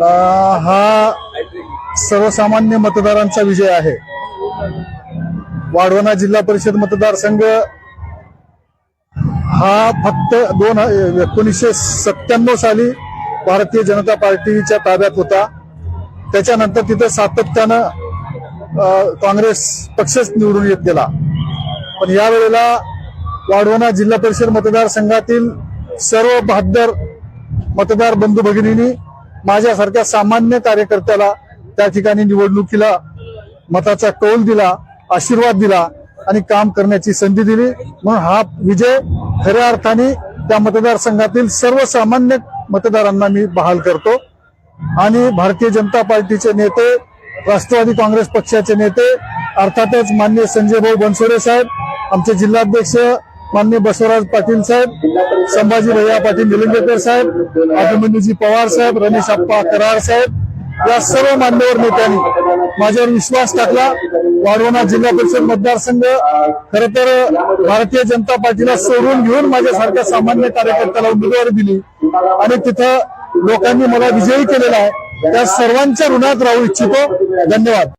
हा सर्वसामान्य मतदारांचा विजय आहे. वाढवणा जिल्हा परिषद मतदारसंघ हा फक्त दोन एकोणीसशे सत्त्याण्णव साली भारतीय जनता पार्टीच्या ताब्यात होता. त्याच्यानंतर तिथं सातत्यानं अं, काँग्रेस पक्षच निवडून येत गेला. पण यावेळेला वाढवणा जिल्हा परिषद मतदारसंघातील सर्व बहादर मतदार बंधू भगिनींनी माझ्यासारख्या सामान्य कार्यकर्त्याला त्या ठिकाणी निवडणुकीला मताचा कौल दिला आशीर्वाद दिला आणि काम करण्याची संधी दिली. म्हणून हा विजय खऱ्या अर्थाने त्या मतदारसंघातील सर्वसामान्य मतदारांना मी बहाल करतो. आणि भारतीय जनता पार्टीचे नेते राष्ट्रवादी काँग्रेस पक्षाचे नेते अर्थातच मान्य संजय भाऊ बनसोडे साहेब आमचे जिल्हाध्यक्ष मान्य बसवराज पाटील साहेब संभाजी भैया पाटील निलंगेकर साहेब अभिमन्यूजी पवार साहेब रमेश अप्पा करार साहेब या सर्व मान्यवर नेत्यांनी माझ्यावर विश्वास टाकला. वाढवणा जिल्हा परिषद मतदारसंघ खर तर भारतीय जनता पार्टीला सोडून घेऊन माझ्यासारख्या सामान्य कार्यकर्त्याला उमेदवारी दिली. आणि तिथं लोकांनी मला विजयी केलेला आहे. त्या सर्वांच्या ऋणात राहू इच्छितो. धन्यवाद.